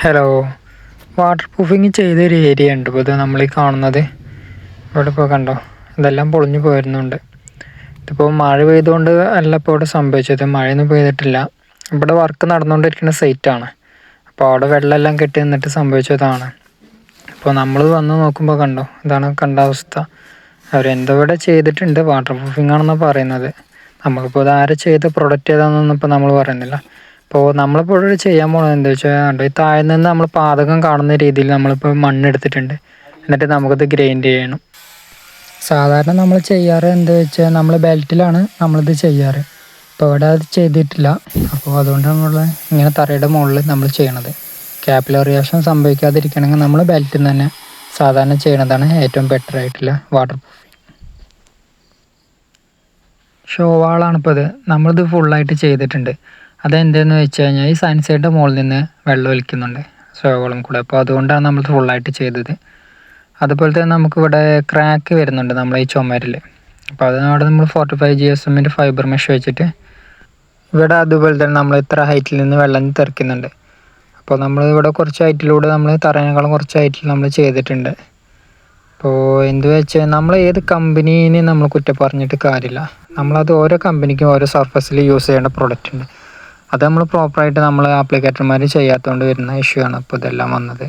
Hello water proofing ചെയ്തൊരു area ഉണ്ട് ഇപ്പോൾ ഇത് നമ്മൾ ഈ കാണുന്നത്. ഇവിടെ ഇപ്പോൾ കണ്ടോ? ഇതെല്ലാം പൊളിഞ്ഞു പോയിരുന്നുണ്ട്. ഇതിപ്പോൾ മഴ പെയ്തുകൊണ്ട് അല്ല ഇപ്പോൾ ഇവിടെ സംഭവിച്ചത്. മഴയൊന്നും പെയ്തിട്ടില്ല. ഇവിടെ വർക്ക് നടന്നുകൊണ്ടിരിക്കുന്ന സൈറ്റാണ് അപ്പോൾ അവിടെ വെള്ളമെല്ലാം കെട്ടി നിന്നിട്ട് സംഭവിച്ചതാണ്. അപ്പോൾ നമ്മൾ വന്ന് നോക്കുമ്പോൾ കണ്ടോ? ഇതാണ് കണ്ട അവസ്ഥ. അവരെന്തോ ഇവിടെ ചെയ്തിട്ടുണ്ട്. വാട്ടർ പ്രൂഫിംഗ് ആണെന്നാണ് പറയുന്നത്. നമുക്കിപ്പോൾ ഇത് ആരെ ചെയ്ത പ്രൊഡക്റ്റ് ഏതാണെന്നൊന്നും ഇപ്പോൾ നമ്മൾ പറയുന്നില്ല. ഇപ്പോൾ നമ്മളിപ്പോൾ ഇവിടെ ചെയ്യാൻ പോകുന്നത് എന്താ വെച്ചാൽ ഈ താഴെ നിന്ന് നമ്മൾ പാതകം കാണുന്ന രീതിയിൽ നമ്മളിപ്പോൾ മണ്ണെടുത്തിട്ടുണ്ട്. എന്നിട്ട് നമുക്കത് ഗ്രൈൻഡ് ചെയ്യണം. സാധാരണ നമ്മൾ ചെയ്യാറ് എന്താ വെച്ചാൽ നമ്മൾ ബെൽറ്റിലാണ് നമ്മളിത് ചെയ്യാറ്. ഇപ്പോൾ ഇവിടെ അത് ചെയ്തിട്ടില്ല. അപ്പോൾ അതുകൊണ്ടാണ് നമ്മൾ ഇങ്ങനെ തറയുടെ മുകളിൽ നമ്മൾ ചെയ്യണത്. ക്യാപ്പിലർ റിയാക്ഷൻ സംഭവിക്കാതിരിക്കണമെങ്കിൽ നമ്മൾ ബെൽറ്റിൽ നിന്ന് തന്നെ സാധാരണ ചെയ്യണതാണ് ഏറ്റവും ബെറ്റർ ആയിട്ടുള്ള വാട്ടർ പ്രൂഫ് ഷോവാളാണിപ്പോൾ ഇത്. നമ്മളിത് ഫുള്ളായിട്ട് ചെയ്തിട്ടുണ്ട്. അതെന്താന്ന് വെച്ച് കഴിഞ്ഞാൽ ഈ സൺസൈഡിന്റെ മുകളിൽ നിന്ന് വെള്ളം ഒലിക്കുന്നുണ്ട് ഷോവളം കൂടെ. അപ്പോൾ അതുകൊണ്ടാണ് നമ്മൾ ഫുള്ളായിട്ട് ചെയ്തത്. അതുപോലെ തന്നെ നമുക്കിവിടെ ക്രാക്ക് വരുന്നുണ്ട് നമ്മളെ ഈ ചുമരിൽ. അപ്പോൾ അതിനവിടെ നമ്മൾ ഫോർട്ടി ഫൈവ് ജി എസ് എമ്മിന്റെ ഫൈബർ മെഷ് വെച്ചിട്ട് ഇവിടെ അതുപോലെ തന്നെ നമ്മൾ ഇത്ര ഹൈറ്റിൽ നിന്ന് വെള്ളം തെറിക്കുന്നുണ്ട്. അപ്പോൾ നമ്മൾ ഇവിടെ കുറച്ച് ഹൈറ്റിലൂടെ നമ്മൾ തറയേക്കാളും കുറച്ച് ഹൈറ്റിൽ നമ്മൾ ചെയ്തിട്ടുണ്ട്. അപ്പോൾ എന്ത് വെച്ചാൽ നമ്മൾ ഏത് കമ്പനീനെ നമ്മൾ കുറ്റം പറഞ്ഞിട്ട് കാര്യമില്ല. നമ്മളത് ഓരോ കമ്പനിക്കും ഓരോ സർഫസിൽ യൂസ് ചെയ്യേണ്ട പ്രോഡക്റ്റ് ഉണ്ട്. അത് നമ്മൾ പ്രോപ്പറായിട്ട് നമ്മൾ ആപ്ലിക്കേറ്റർമാർ ചെയ്യാത്തതുകൊണ്ട് വരുന്ന ഇഷ്യൂ ആണ് ഇപ്പോൾ ഇതെല്ലാം വന്നത്.